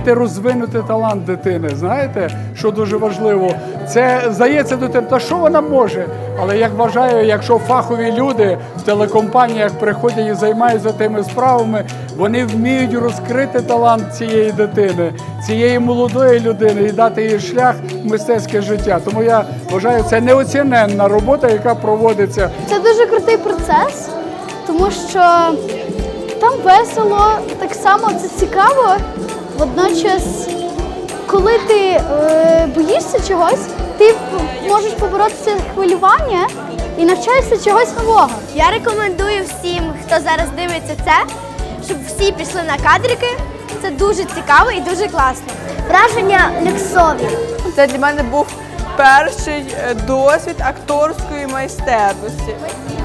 вмієте розвинути талант дитини. Знаєте, що дуже важливо? Це здається дитина, та що вона може? Але як вважаю, якщо фахові люди в телекомпаніях приходять і займаються тими справами, вони вміють розкрити талант цієї дитини, цієї молодої людини і дати їй шлях в мистецьке життя. Тому я вважаю, це неоціненна робота, яка проводиться Це дуже крутий процес, тому що там весело, так само це цікаво. Водночас, коли ти е, боїшся чогось, ти можеш поборотися це хвилювання і навчаєшся чогось нового. Я рекомендую всім, хто зараз дивиться це, щоб всі пішли на кадрики. Це дуже цікаво і дуже класно. Враження люксові. Це для мене був перший е, досвід акторської майстерності.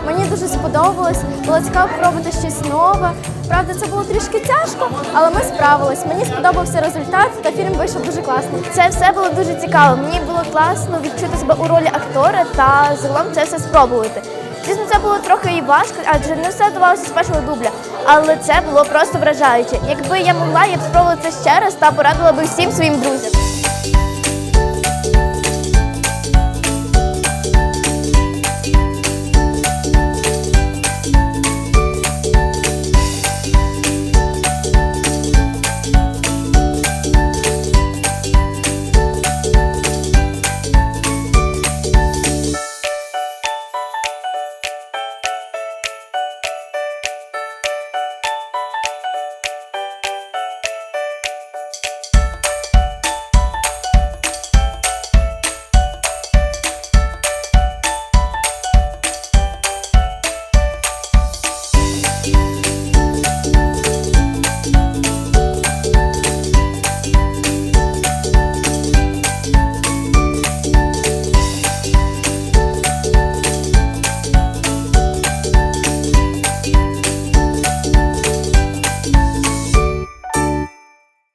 Мені дуже сподобалось, було цікаво пробувати щось нове. Правда, це було трішки тяжко, але ми справились. Мені сподобався результат, та фільм вийшов дуже класний. Це все було дуже цікаво. Мені було класно відчути себе у ролі актора та загалом це все спробувати. Звісно, це було трохи і важко, адже не все давалося з першого дубля. Але це було просто вражаюче. Якби я могла, я б спробувала це ще раз та порадила би всім своїм друзям.